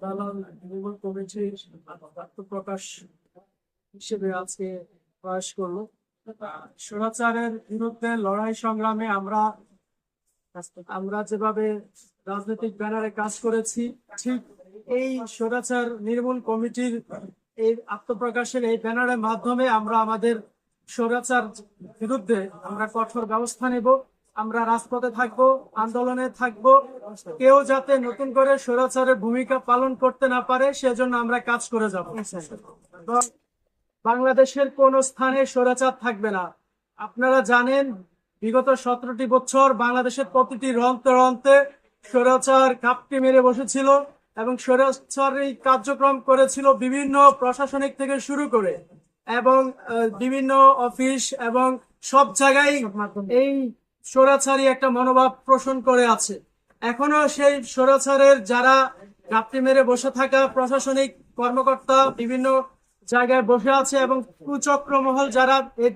দালাল আত্মপ্রকাশ হিসেবে আজকে প্রয়াস বিরুদ্ধে লড়াই সংগ্রামে আমরা আমরা যেভাবে রাজনৈতিক ব্যানারে কাজ করেছি ঠিক এই স্বৈরাচার নির্মূল কমিটির এই আত্মপ্রকাশের এই ব্যানারের মাধ্যমে আমরা আমাদের স্বৈরাচার বিরুদ্ধে আমরা কঠোর ব্যবস্থা নেব। আমরা রাজপথে থাকব আন্দোলনে থাকব। কেউ যাতে নতুন করে স্বৈরাচারের ভূমিকা পালন করতে না পারে সেজন্য আমরা কাজ করে যাব। বাংলাদেশের কোন স্থানে স্বৈরাচার থাকবে না। আপনারা জানেন বিগত সতেরোটি বছর বাংলাদেশের প্রতিটি রন্তে রন্তে স্বৈরাচার কাপটি মেরে বসেছিল এবং স্বৈরাচার এই কার্যক্রম করেছিল বিভিন্ন প্রশাসনিক থেকে শুরু করে এবং বিভিন্ন অফিস এবং সব জায়গায় এই স্বৈরাচারী একটা মনোভাব পোষণ করে আছে। এখনও সেই সোরাছারের যারা গাপটি মেরে বসে থাকা প্রশাসনিক কর্মকর্তা বিভিন্ন জায়গায় বসে আছে এবং কুচক্রমহল যারা এই